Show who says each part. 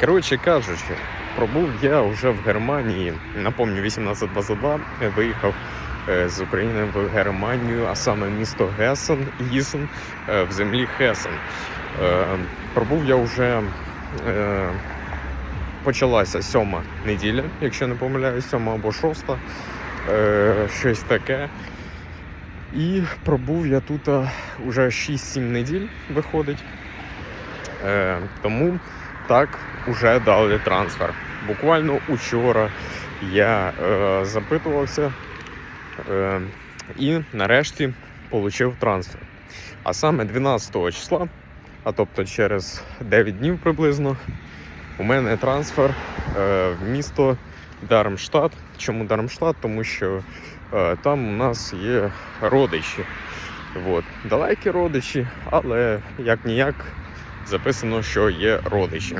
Speaker 1: Коротше кажучи, пробув я вже в Германії, напомню, 1822 виїхав е, з України в Германію, а саме місто Гесен, Гісен е, в землі Хесен. Е, Пробув я вже. е, Почалася сьома неділя, якщо не помиляюсь, сьома або шоста, е, щось таке. І пробув я тут уже 6-7 неділь виходить. Е, тому так уже дали трансфер. Буквально учора я е, запитувався е, і нарешті отримав трансфер. А саме 12 числа, а тобто через 9 днів приблизно, у мене трансфер е, в місто Дармштадт. Чому Дармштадт? Тому що е, там у нас є родичі. От. Далекі родичі, але як ніяк записано, що є родичі.